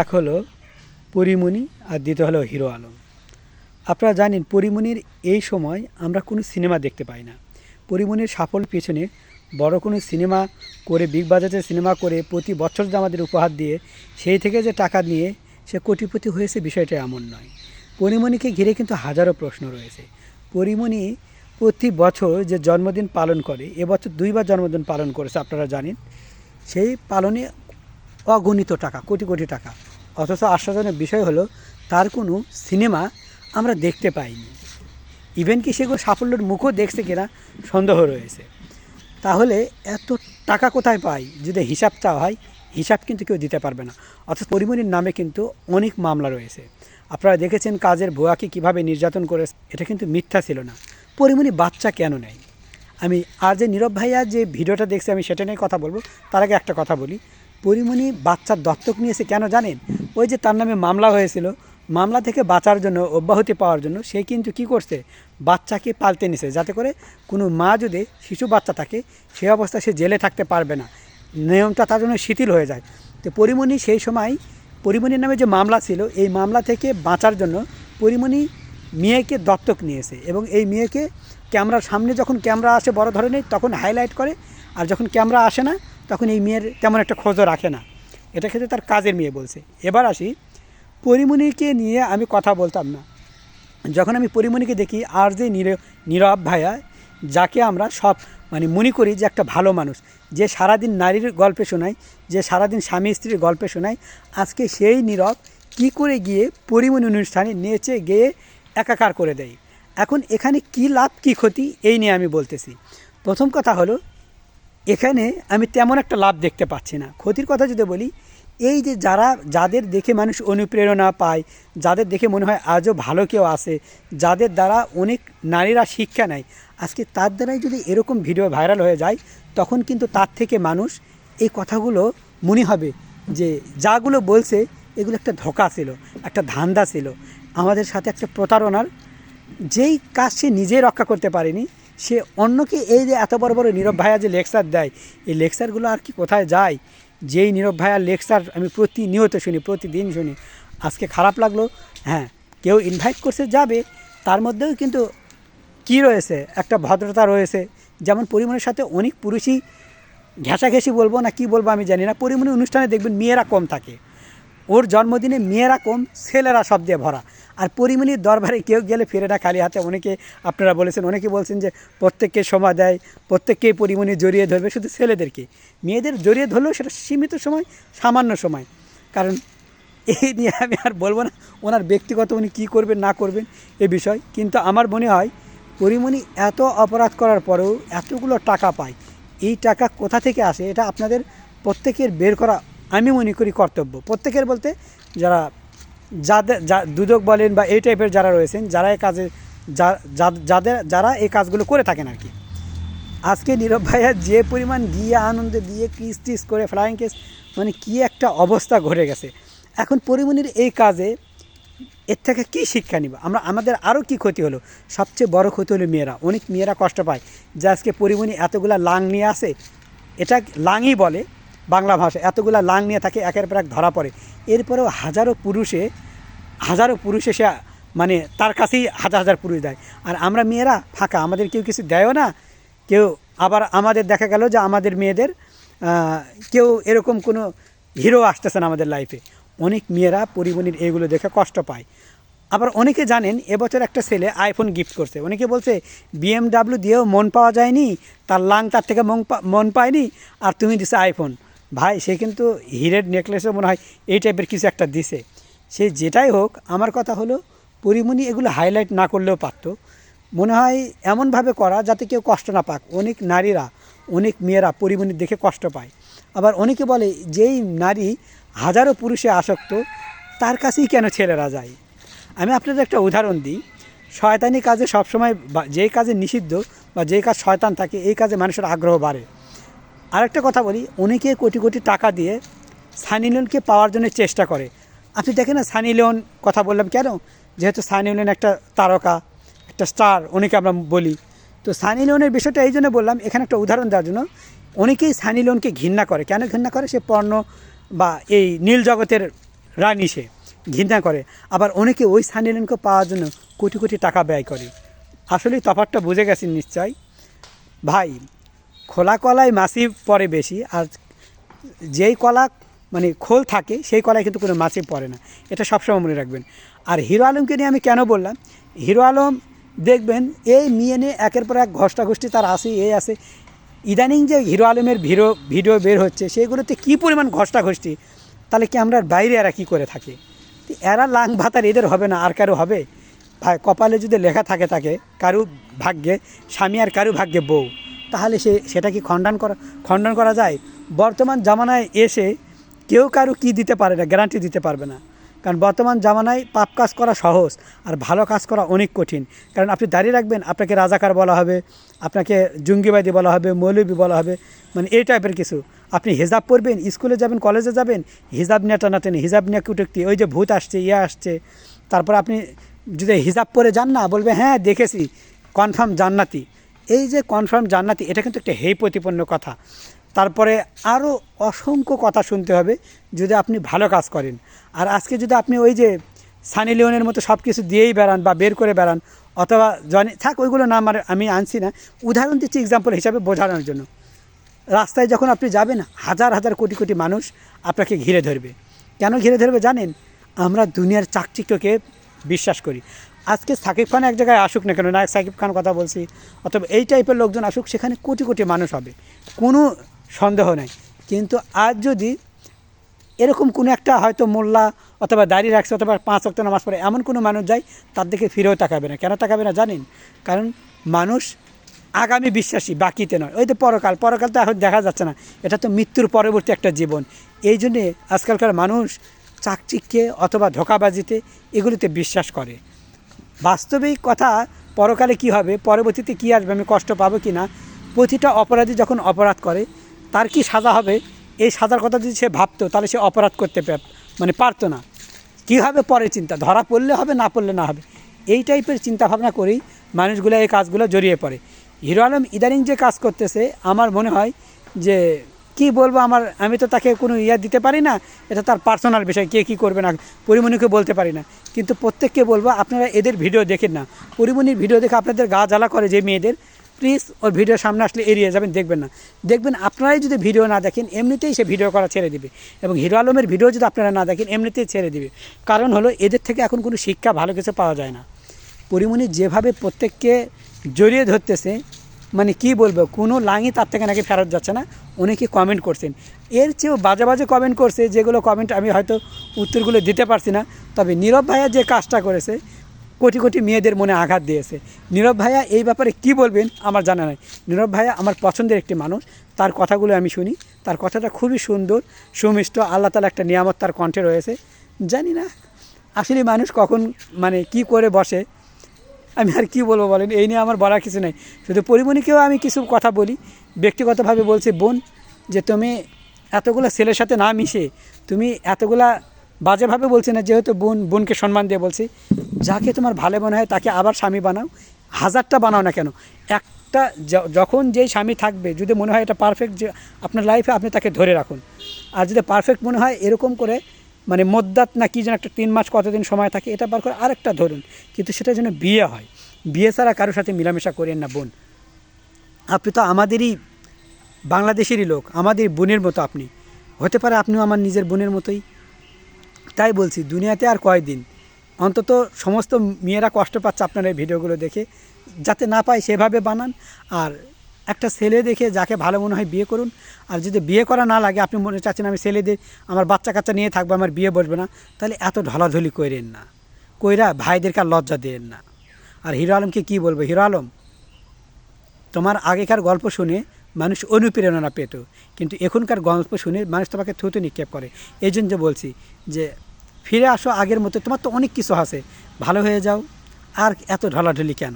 এক হলো পরিমণি আর দ্বিতীয় হলো হিরো আলম। আপনারা জানেন পরিমণির এই সময় আমরা কোনো সিনেমা দেখতে পাই না। পরিমণির সাফল্য পেছনে বড় কোনো সিনেমা করে, বিগ বাজারে সিনেমা করে প্রতি বছর যে আমাদের উপহার দিয়ে, সেই থেকে যে টাকা নিয়ে সে কোটিপতি হয়েছে বিষয়টা এমন নয়। পরিমণিকে ঘিরে কিন্তু হাজারো প্রশ্ন রয়েছে। পরিমণি প্রতি বছর যে জন্মদিন পালন করে, এবছর দুইবার জন্মদিন পালন করেছে, আপনারা জানেন। সেই পালনে অগণিত টাকা, কোটি কোটি টাকা। অথচ আশ্চর্যজনক বিষয় হলো, তার কোনো সিনেমা আমরা দেখতে পাইনি। ইভেন কি সেগুলো সাফল্যের মুখও দেখছে কিনা সন্দেহ রয়েছে। তাহলে এত টাকা কোথায় পাই? যদি হিসাব চাওয়া হয়, হিসাব কিন্তু কেউ দিতে পারবে না। অর্থাৎ পরিমণির নামে কিন্তু অনেক মামলা রয়েছে। আপনারা দেখেছেন কাজের ভুয়াকে কীভাবে নির্যাতন করে, এটা কিন্তু মিথ্যা ছিল না। পরিমণি বাচ্চা কেন নেয় আমি আর যে নীরব ভাইয়া যে ভিডিওটা দেখছি, আমি সেটা নিয়ে কথা বলব। তার আগে একটা কথা বলি। পরিমণি বাচ্চার দত্তক নিয়েছে কেন জানেন? ওই যে তার নামে মামলা হয়েছিল। মামলা থেকে বাঁচার জন্য, অব্যাহতি পাওয়ার জন্য সে কিন্তু কি করছে? বাচ্চাকে পালতে নিছে। যাতে করে কোনো মা যদি শিশু বাচ্চা থাকে, সে অবস্থায় সে জেলে থাকতে পারবে না। নিয়মটা তার জন্য শিথিল হয়ে যায়। তো পরিমণি সেই সময়, পরিমণির নামে যে মামলা ছিল, এই মামলা থেকে বাঁচার জন্য পরিমণি মেয়েকে দত্তক নিয়েছে এবং এই মেয়েকে ক্যামেরার সামনে যখন ক্যামেরা আসে বড় ধরনের, তখন হাইলাইট করে। আর যখন ক্যামেরা আসে না তখন এই মেয়ের তেমন একটা খোঁজও রাখে না। এটা ক্ষেত্রে তার কাজের মেয়ে বলছে। এবার আসি পরিমণিকে নিয়ে আমি কথা বলতাম না। যখন আমি পরিমণিকে দেখি আর যে নীরব ভাইয়া, যাকে আমরা সব মানে মনে করি যে একটা ভালো মানুষ, যে সারাদিন নারীর গল্পে শোনায়, যে সারাদিন স্বামী স্ত্রীর গল্পে শোনায়, আজকে সেই নীরব কি করে গিয়ে পরিমণি অনুষ্ঠানে নেচে গিয়ে একাকার করে দেয়? এখন এখানে কি লাভ, কি ক্ষতি, এই নিয়ে আমি বলতেছি। প্রথম কথা হলো এখানে আমি তেমন একটা লাভ দেখতে পাচ্ছি না। ক্ষতির কথা যদি বলি, এই যে যারা, যাদের দেখে মানুষ অনুপ্রেরণা পায়, যাদের দেখে মনে হয় আজও ভালো কেউ আছে, যাদের দ্বারা অনেক নারীরা শিক্ষা নেয়, আজকে তার দ্বারাই যদি এরকম ভিডিও ভাইরাল হয়ে যায়, তখন কিন্তু তার থেকে মানুষ এই কথাগুলো মনে হবে যে, যাগুলো বলছে, এগুলো একটা ধোকা ছিল, একটা ধান্দা ছিল। আমাদের সাথে একটা প্রতারণার, যেই কাজ সে নিজে রক্ষা করতে পারেনি সে অন্যকে এই যে এত বড় বড় নীরব ভাইয়া যে লেকচার দেয়, এই লেকচারগুলো আর কি কোথায় যায়? যেই নীরব ভাইয়ার লেকচার আমি প্রতিনিয়ত শুনি, প্রতিদিন শুনি। আজকে খারাপ লাগল হ্যাঁ কেউ ইনভাইট করছে, যাবে। তার মধ্যেও কিন্তু কি রয়েছে? একটা ভদ্রতা রয়েছে। যেমন পরিমাণের সাথে অনেক পুরুষই ঘেঁষাঘেঁষি বলব না কি বলব আমি জানি না। পরিমাণের অনুষ্ঠানে দেখবেন মেয়েরা কম থাকে। ওর জন্মদিনে মেয়েরা কম, ছেলেরা সব দিয়ে ভরা। আর পরিমণির দরবারে কেউ গেলে ফিরে না খালি হাতে। অনেকে আপনারা বলেছেন, অনেকে বলছেন যে প্রত্যেককে সময় দেয় প্রত্যেককেই পরিমণি জড়িয়ে ধরবে, শুধু ছেলেদেরকে। মেয়েদের জড়িয়ে ধরলেও সেটা সীমিত সময়, সামান্য সময়। কারণ এই নিয়ে আমি আর বলব না, ওনার ব্যক্তিগত উনি কী করবেন, না করবেন, এ বিষয়। কিন্তু আমার মনে হয় পরিমণি এত অপরাধ করার পরেও এতগুলো টাকা পায়। এই টাকা কোথা থেকে আসে, এটা আপনাদের প্রত্যেকের বের করা আমি মনে করি কর্তব্য। প্রত্যেকের বলতে যারা যাদের যা, দুদক বলেন বা এই টাইপের যারা রয়েছেন, যারা এই কাজে যাদের, যারা এই কাজগুলো করে থাকেন আর কি আজকে নীরব ভাইয়া যে পরিমাণ দিয়ে আনন্দে দিয়ে কিস টিস করে ফ্লাইং কেস মানে কি একটা অবস্থা ঘটে গেছে। এখন পরিমণির এই কাজে এর থেকে কী শিক্ষা নিব? আমরা, আমাদের আরও কি ক্ষতি হলো? সবচেয়ে বড় ক্ষতি হলো মেয়েরা। অনেক মেয়েরা কষ্ট পায় যে আজকে পরিমণি এতগুলা লাং নিয়ে আসে। এটা লাংই বলে। বাংলা ভাষা, এতগুলা লাং নিয়ে থাকে একের পর এক ধরা পড়ে। এরপরেও হাজারো পুরুষে হাজারো পুরুষে সে মানে তার কাছেই হাজার হাজার পুরুষ দেয়। আর আমরা মেয়েরা ফাঁকা, আমাদের কেউ কিছু দেয়ও না। কেউ আবার আমাদের দেখা গেল যে আমাদের মেয়েদের কেউ এরকম কোনো হিরো আসতেছে না আমাদের লাইফে অনেক মেয়েরা পরিমণির এগুলো দেখে কষ্ট পায়। আবার অনেকে জানেন, এবছর একটা ছেলে আইফোন গিফট করছে। অনেকে বলছে বিএমডাব্লিউ দিয়েও মন পাওয়া যায়নি, তার লাং তার থেকে মন মন পায়নি, আর তুমি দিছে আইফোন ভাই, সে কিন্তু হিরের নেকলেসও মনে হয় এই টাইপের কিছু একটা দিছে। সে যেটাই হোক, আমার কথা হলো, পরিমণি এগুলো হাইলাইট না করলেও পারতো। মনে হয় এমনভাবে করা যাতে কেউ কষ্ট না পাক। অনেক নারীরা, অনেক মেয়েরা পরিমণির দেখে কষ্ট পায়। আবার অনেকে বলে, যেই নারী হাজারো পুরুষে আসক্ত, তার কাছেই কেন ছেলেরা যায়? আমি আপনাদের একটা উদাহরণ দিই। শয়তানি কাজে সবসময় যেই কাজে নিষিদ্ধ বা যেই কাজ শয়তান থাকে, এই কাজে মানুষের আগ্রহ বাড়ে। আরেকটা কথা বলি, অনেকে কোটি কোটি টাকা দিয়ে সানি লিওনকে পাওয়ার জন্য চেষ্টা করে। আপনি দেখেন না সানি লিওন কথা বললাম কেন? যেহেতু সানি লিওন একটা তারকা, একটা স্টার অনেকে আমরা বলি। তো সানি লিওনের বিষয়টা এই জন্য বললাম, এখানে একটা উদাহরণ দেওয়ার জন্য, অনেকেই সানি লিওনকে ঘৃণা করে। কেন ঘৃণা করে? সে পর্ণ বা এই নীল জগতের রানী সে, ঘৃণা করে। আবার অনেকে ওই সানি লিওনকে পাওয়ার জন্য কোটি কোটি টাকা ব্যয় করে। আসলে তফাৎটা বুঝে গেছেন নিশ্চয় ভাই খোলা কলায় মাছি পড়ে বেশি, আর যেই কলা মানে খোল থাকে, সেই কলায় কিন্তু কোনো মাছি পড়ে না। এটা সবসময় মনে রাখবেন। আর হিরো আলমকে নিয়ে আমি কেন বললাম? হিরো আলম দেখবেন, এই মেয়ে নিয়ে একের পর এক ঘষ্টাঘষ্টি তার আসে, এই আসে। ইদানিং যে হিরো আলমের ভিডিও ভিডিও বের হচ্ছে, সেগুলোতে কী পরিমাণ ঘষ্টাঘষ্টি? তাহলে কি আমরা বাইরে এরা কী করে থাকে? এরা লাং ভাতার এদের হবে না, আর কারও হবে? ভাই, কপালে যদি লেখা থাকে থাকে কারু ভাগ্যে, স্বামী আর কারু ভাগ্যে বউ। তাহলে সে, সেটা কি খণ্ডন করা খণ্ডন করা যায়? বর্তমান জামানায় এসে কেউ কারও কি দিতে পারে না গ্যারান্টি দিতে পারবে না। কারণ বর্তমান জামানায় পাপ কাজ করা সহজ, আর ভালো কাজ করা অনেক কঠিন। কারণ আপনি দাঁড়িয়ে রাখবেন, আপনাকে রাজাকার বলা হবে, আপনাকে জঙ্গিবাদী বলা হবে, মৌলবী বলা হবে মানে এই টাইপের কিছু। আপনি হিজাব পরবেন, স্কুলে যাবেন কলেজে যাবেন, হিজাব নিয়ে টানাটানি, হিজাব নিয়ে কুটুক্তি, ওই যে ভূত আসছে ইয়ে আসছে। তারপর আপনি যদি হিজাব পরে যান না, বলবে হ্যাঁ দেখেছি কনফার্ম জান্নাতি। এই যে কনফার্ম জান্নাতি, এটা কিন্তু একটা হেই প্রতিপন্ন কথা। তারপরে আরও অসংখ্য কথা শুনতে হবে যদি আপনি ভালো কাজ করেন। আর আজকে যদি আপনি ওই যে সানি লিওনের মতো সব কিছু দিয়েই বেড়ান বা বের করে বেড়ান, অথবা জনি, থাক ওইগুলো না আর আমি আনছি না, উদাহরণ দিচ্ছি এক্সাম্পল হিসাবে বোঝানোর জন্য। রাস্তায় যখন আপনি যাবেন, হাজার হাজার কোটি কোটি মানুষ আপনাকে ঘিরে ধরবে। কেন ঘিরে ধরবে জানেন? আমরা দুনিয়ার চাকচিক্যকে বিশ্বাস করি। আজকে সাকিব খান এক জায়গায় আসুক না কেন? না সাকিব খান কথা বলছি। অথবা এই টাইপের লোকজন আসুক, সেখানে কোটি কোটি মানুষ হবে। কোনো সন্দেহ নেই। কিন্তু আজ যদি এরকম কোনো একটা হয়তো মোল্লা অথবা দাঁড়িয়ে রাখছে, অথবা পাঁচ অক্ট নামাজ পড়ে, এমন কোনো মানুষ যায়, তার দিকে ফিরেও তাকাবে না। কেন তাকাবে না জানেন? কারণ মানুষ আগামী বিশ্বাসী, বাকিতে নয়। ওই তো পরকাল। পরকাল তো এখন দেখা যাচ্ছে না। এটা তো মৃত্যুর পরবর্তী একটা জীবন। এই জন্যে আজকালকার মানুষ চাকচিক্যে অথবা ধোকাবাজিতে এগুলিতে বিশ্বাস করে। বাস্তবিক কথা পরকালে কি হবে, পরবর্তীতে কি আসবে, আমি কষ্ট পাবো কি না প্রতিটা অপরাধী যখন অপরাধ করে, তার কি সাজা হবে? এই সাজার কথা যদি সে ভাবতো, তাহলে সে অপরাধ করতে মানে পারতো না। কী হবে পরে চিন্তা? ধরা পড়লে হবে, না পড়লে না হবে? এই টাইপের চিন্তা ভাবনা করেই মানুষগুলো এই কাজগুলো জড়িয়ে পড়ে। হিরো আলম ইদানিং যে কাজ করতেছে, আমার মনে হয় যে কি বলব আমার, আমি তো তাকে কোনো ইয়া দিতে পারি না, এটা তার পার্সোনাল বিষয়, কে কী করবে না পরিমণিকে বলতে পারি না। কিন্তু প্রত্যেককে বলব, আপনারা এদের ভিডিও দেখেন না। পরিমণির ভিডিও দেখে আপনাদের গা জ্বালা করে যে মেয়েদের প্লিজ ওর ভিডিও সামনে আসলে এড়িয়ে যাবেন, দেখবেন না। দেখবেন, আপনারাই যদি ভিডিও না দেখেন, এমনিতেই সে ভিডিও করা ছেড়ে দিবে। এবং হিরো আলমের ভিডিও যদি আপনারা না দেখেন, এমনিতেই ছেড়ে দিবে। কারণ হলো, এদের থেকে এখন কোনো শিক্ষা ভালো কিছু পাওয়া যায় না। পরিমণি যেভাবে প্রত্যেককে জড়িয়ে ধরতেছে মানে কি বলব, কোনো লাঙি তার থেকে নাকি ফেরত যাচ্ছে না। অনেকে কমেন্ট করছেন? এর চেয়েও বাজে বাজে কমেন্ট করছে, যেগুলো কমেন্ট আমি হয়তো উত্তরগুলো দিতে পারছি না। তবে নীরব ভাইয়া যে কাজটা করেছে, কোটি কোটি মেয়েদের মনে আঘাত দিয়েছে। নীরব ভাইয়া এই ব্যাপারে কি বলবেন আমার জানা নাই। নীরব ভাইয়া আমার পছন্দের একটি মানুষ, তার কথাগুলো আমি শুনি। তার কথাটা খুবই সুন্দর, সুমিষ্ট, আল্লাহ তালা একটা নিয়ামত তার কণ্ঠে রয়েছে। জানি না, আসলে মানুষ কখন মানে কি করে বসে আমি আর কি বলব বলেন? এই নিয়ে আমার বলার কিছু নেই। শুধু পরিমণিকেও আমি কিছু কথা বলি। ব্যক্তিগতভাবে বলছি, বোন, যে তুমি এতগুলো ছেলের সাথে না মিশে, তুমি এতগুলা বাজেভাবে বলছি না, যেহেতু বোন, বোনকে সম্মান দিয়ে বলছি, যাকে তোমার ভালো মনে হয় তাকে আবার স্বামী বানাও। হাজারটা বানাও না কেন? একটা যখন যেই স্বামী থাকবে, যদি মনে হয় এটা পারফেক্ট যে, আপনার লাইফে আপনি তাকে ধরে রাখুন। আর যদি পারফেক্ট মনে হয়, এরকম করে মানে মদ্দাত না কি যেন একটা তিন মাস কতদিন সময় থাকে, এটা বার করে আরেকটা ধরুন। কিন্তু সেটা যেন বিয়ে হয়। বিয়ে ছাড়া কারোর সাথে মেলামেশা করেন না বোন। আপনি তো আমাদেরই বাংলাদেশেরই লোক, আমাদের বোনের মতো আপনি। হতে পারে আপনিও আমার নিজের বোনের মতোই। তাই বলছি, দুনিয়াতে আর কয়দিন? অন্তত সমস্ত মেয়েরা কষ্ট পাচ্ছে আপনার এই ভিডিওগুলো দেখে, যাতে না পায় সেভাবে বানান। আর একটা ছেলে দেখে যাকে ভালো মনে হয় বিয়ে করুন। আর যদি বিয়ে করা না লাগে, আপনি মনে চাচ্ছেন আমি ছেলেদের আমার বাচ্চা কাচ্চা নিয়ে থাকব, আমার বিয়ে বসবে না, তাহলে এত ঢলাঢলি করেন না। কইরা ভাইদেরকে আর লজ্জা দেন না। আর হিরো আলমকে কী বলব? হিরো আলম, তোমার আগেকার গল্প শুনে মানুষ অনুপ্রেরণা পেত, কিন্তু এখনকার গল্প শুনে মানুষ তোমাকে থুতু নিক্ষেপ করে। এই জন্য বলছি যে, ফিরে আসো আগের মতো, তোমার তো অনেক কিছু আছে, ভালো হয়ে যাও। আর এত ঢলাঢলি কেন?